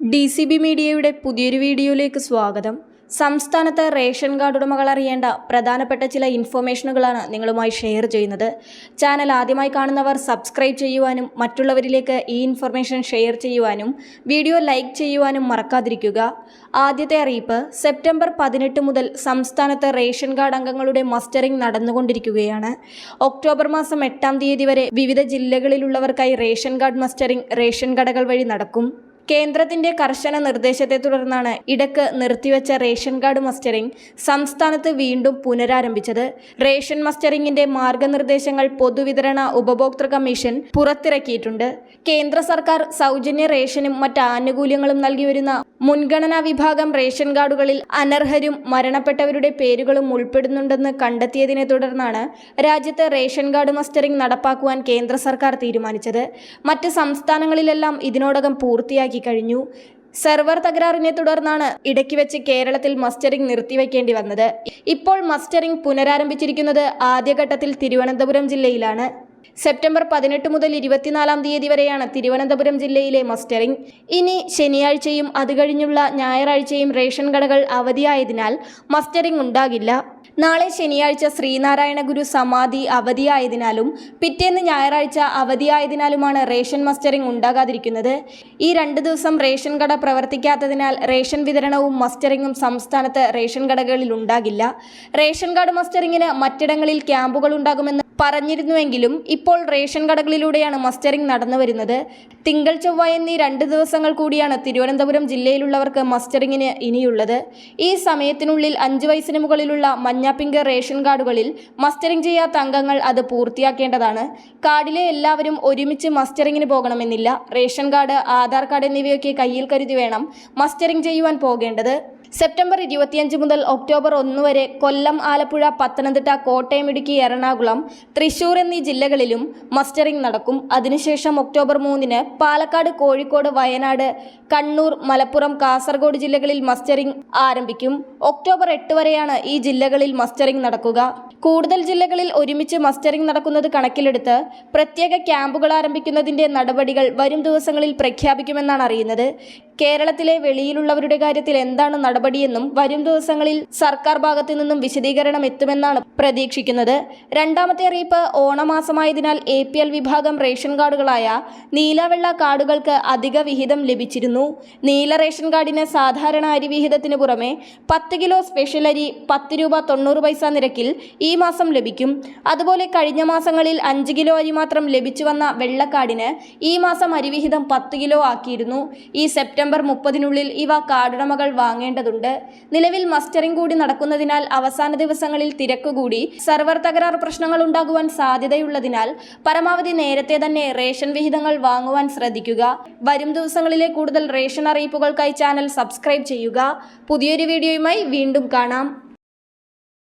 D C B മീഡിയയുടെ പുതിയൊരു വീഡിയോയിലേക്ക് സ്വാഗതം. സംസ്ഥാനത്ത് റേഷൻ കാർഡ് ഉടമകൾ അറിയേണ്ട പ്രധാനപ്പെട്ട ചില ഇൻഫർമേഷനുകളാണ് നിങ്ങളുമായി ഷെയർ ചെയ്യുന്നത്. ചാനൽ ആദ്യമായി കാണുന്നവർ സബ്സ്ക്രൈബ് ചെയ്യുവാനും മറ്റുള്ളവരിലേക്ക് ഈ ഇൻഫർമേഷൻ ഷെയർ ചെയ്യുവാനും വീഡിയോ ലൈക്ക് ചെയ്യുവാനും മറക്കാതിരിക്കുക. ആദ്യത്തെ അറിയിപ്പ് സെപ്റ്റംബർ പതിനെട്ട് മുതൽ സംസ്ഥാനത്ത് റേഷൻ കാർഡ് അംഗങ്ങളുടെ മസ്റ്ററിംഗ് നടന്നുകൊണ്ടിരിക്കുകയാണ്. ഒക്ടോബർ മാസം എട്ടാം തീയതി വരെ വിവിധ ജില്ലകളിലുള്ളവർക്കായി റേഷൻ കാർഡ് മസ്റ്ററിംഗ് റേഷൻ കടകൾ വഴി നടക്കും. കേന്ദ്രത്തിന്റെ കർശന നിർദ്ദേശത്തെ തുടർന്നാണ് ഇടയ്ക്ക് നിർത്തിവെച്ച റേഷൻ കാർഡ് മസ്റ്ററിംഗ് സംസ്ഥാനത്ത് വീണ്ടും പുനരാരംഭിച്ചത്. റേഷൻ മസ്റ്ററിംഗിന്റെ മാർഗനിർദ്ദേശങ്ങൾ പൊതുവിതരണ ഉപഭോക്തൃ കമ്മീഷൻ പുറത്തിറക്കിയിട്ടുണ്ട്. കേന്ദ്ര സർക്കാർ സൗജന്യ റേഷനും മറ്റ് ആനുകൂല്യങ്ങളും നൽകി വരുന്ന മുൻഗണനാ വിഭാഗം റേഷൻ കാർഡുകളിൽ അനർഹരും മരണപ്പെട്ടവരുടെ പേരുകളും ഉൾപ്പെടുന്നുണ്ടെന്ന് കണ്ടെത്തിയതിനെ തുടർന്നാണ് രാജ്യത്ത് റേഷൻ കാർഡ് മസ്റ്ററിംഗ് നടപ്പാക്കുവാൻ കേന്ദ്ര സർക്കാർ തീരുമാനിച്ചത്. മറ്റ് സംസ്ഥാനങ്ങളിലെല്ലാം ഇതിനോടകം പൂർത്തിയാക്കി കഴിഞ്ഞു. സെർവർ തകരാറിനെ തുടർന്നാണ് ഇടയ്ക്ക് വെച്ച് കേരളത്തിൽ മസ്റ്ററിംഗ് നിർത്തിവെക്കേണ്ടി വന്നത്. ഇപ്പോൾ മസ്റ്ററിംഗ് പുനരാരംഭിച്ചിരിക്കുന്നത് ആദ്യഘട്ടത്തിൽ തിരുവനന്തപുരം ജില്ലയിലാണ്. സെപ്റ്റംബർ പതിനെട്ട് മുതൽ ഇരുപത്തിനാലാം തീയതി വരെയാണ് തിരുവനന്തപുരം ജില്ലയിലെ മസ്റ്ററിംഗ്. ഇനി ശനിയാഴ്ചയും അത് കഴിഞ്ഞുള്ള ഞായറാഴ്ചയും റേഷൻ കടകൾ അവധിയായതിനാൽ മസ്റ്ററിംഗ് ഉണ്ടാകില്ല. നാളെ ശനിയാഴ്ച ശ്രീനാരായണ ഗുരു സമാധി അവധിയായതിനാലും പിറ്റേന്ന് ഞായറാഴ്ച അവധിയായതിനാലുമാണ് റേഷൻ മസ്റ്ററിംഗ് ഉണ്ടാകാതിരിക്കുന്നത്. ഈ രണ്ട് ദിവസം റേഷൻ കട പ്രവർത്തിക്കാത്തതിനാൽ റേഷൻ വിതരണവും മസ്റ്ററിംഗും സംസ്ഥാനത്ത് റേഷൻ കടകളിൽ ഉണ്ടാകില്ല. റേഷൻ കാർഡ് മസ്റ്ററിംഗിന് മറ്റിടങ്ങളിൽ ക്യാമ്പുകൾ ഉണ്ടാകുമെന്ന് പറഞ്ഞിരുന്നുവെങ്കിലും ഇപ്പോൾ റേഷൻ കടകളിലൂടെയാണ് മസ്റ്ററിംഗ് നടന്നു വരുന്നത്. തിങ്കൾ ചൊവ്വ എന്നീ രണ്ട് ദിവസങ്ങൾ കൂടിയാണ് തിരുവനന്തപുരം ജില്ലയിലുള്ളവർക്ക് മസ്റ്ററിംഗിന് ഇനിയുള്ളത്. ഈ സമയത്തിനുള്ളിൽ അഞ്ച് വയസ്സിന് മുകളിലുള്ള മഞ്ഞാപ്പിങ്ക് റേഷൻ കാർഡുകളിൽ മസ്റ്ററിംഗ് ചെയ്യാത്ത അംഗങ്ങൾ അത് പൂർത്തിയാക്കേണ്ടതാണ്. കാർഡിലെ എല്ലാവരും ഒരുമിച്ച് മസ്റ്ററിങ്ങിന് പോകണമെന്നില്ല. റേഷൻ കാർഡ് ആധാർ കാർഡ് എന്നിവയൊക്കെ കയ്യിൽ കരുതി വേണം മസ്റ്ററിംഗ് ചെയ്യുവാൻ പോകേണ്ടത്. സെപ്റ്റംബർ ഇരുപത്തിയഞ്ച് മുതൽ ഒക്ടോബർ ഒന്ന് വരെ കൊല്ലം ആലപ്പുഴ പത്തനംതിട്ട കോട്ടയം ഇടുക്കി എറണാകുളം തൃശൂർ എന്നീ ജില്ലകളിലും മസ്റ്ററിംഗ് നടക്കും. അതിനുശേഷം ഒക്ടോബർ മൂന്നിന് പാലക്കാട് കോഴിക്കോട് വയനാട് കണ്ണൂർ മലപ്പുറം കാസർഗോഡ് ജില്ലകളിൽ മസ്റ്ററിംഗ് ആരംഭിക്കും. ഒക്ടോബർ എട്ട് വരെയാണ് ഈ ജില്ലകളിൽ മസ്റ്ററിംഗ് നടക്കുക. കൂടുതൽ ജില്ലകളിൽ ഒരുമിച്ച് മസ്റ്ററിംഗ് നടക്കുന്നത് കണക്കിലെടുത്ത് പ്രത്യേക ക്യാമ്പുകൾ ആരംഭിക്കുന്നതിന്റെ നടപടികൾ വരും ദിവസങ്ങളിൽ പ്രഖ്യാപിക്കുമെന്നാണ് അറിയുന്നത്. കേരളത്തിലെ വെളിയിലുള്ളവരുടെ കാര്യത്തിൽ എന്താണ് നടപടിയെന്നും വരും ദിവസങ്ങളിൽ സർക്കാർ ഭാഗത്തു നിന്നും വിശദീകരണം എത്തുമെന്നാണ് പ്രതീക്ഷിക്കുന്നത്. രണ്ടാമത്തെ അറിയിപ്പ് ഓണമാസമായതിനാൽ എ പി എൽ വിഭാഗം റേഷൻ കാർഡുകളായ നീലവെള്ള കാർഡുകൾക്ക് അധിക വിഹിതം ലഭിച്ചിരുന്നു. നീല റേഷൻ കാർഡിന് സാധാരണ അരി വിഹിതത്തിന് പുറമെ പത്ത് കിലോ സ്പെഷ്യൽ അരി പത്ത് രൂപ തൊണ്ണൂറ് പൈസ നിരക്കിൽ ഈ മാസം ലഭിക്കും. അതുപോലെ കഴിഞ്ഞ മാസങ്ങളിൽ അഞ്ച് കിലോ അരി മാത്രം ലഭിച്ചു വന്ന വെള്ളക്കാടിന് ഈ മാസം അരിവിഹിതം പത്ത് കിലോ ആക്കിയിരുന്നു. ഈ സെപ്റ്റംബർ മുപ്പതിനുള്ളിൽ ഇവ കാർഡുടമകൾ വാങ്ങേണ്ടതുണ്ട്. നിലവിൽ മസ്റ്ററിംഗ് കൂടി നടക്കുന്നതിനാൽ അവസാന ദിവസങ്ങളിൽ തിരക്ക് കൂടി സർവർ തകരാർ പ്രശ്നങ്ങൾ ഉണ്ടാകുവാൻ സാധ്യതയുള്ളതിനാൽ പരമാവധി നേരത്തെ തന്നെ റേഷൻ വിഹിതങ്ങൾ വാങ്ങുവാൻ ശ്രദ്ധിക്കുക. വരും ദിവസങ്ങളിലെ കൂടുതൽ റേഷൻ അറിയിപ്പുകൾക്കായി ചാനൽ സബ്സ്ക്രൈബ് ചെയ്യുക. പുതിയൊരു വീഡിയോയുമായി വീണ്ടും കാണാം.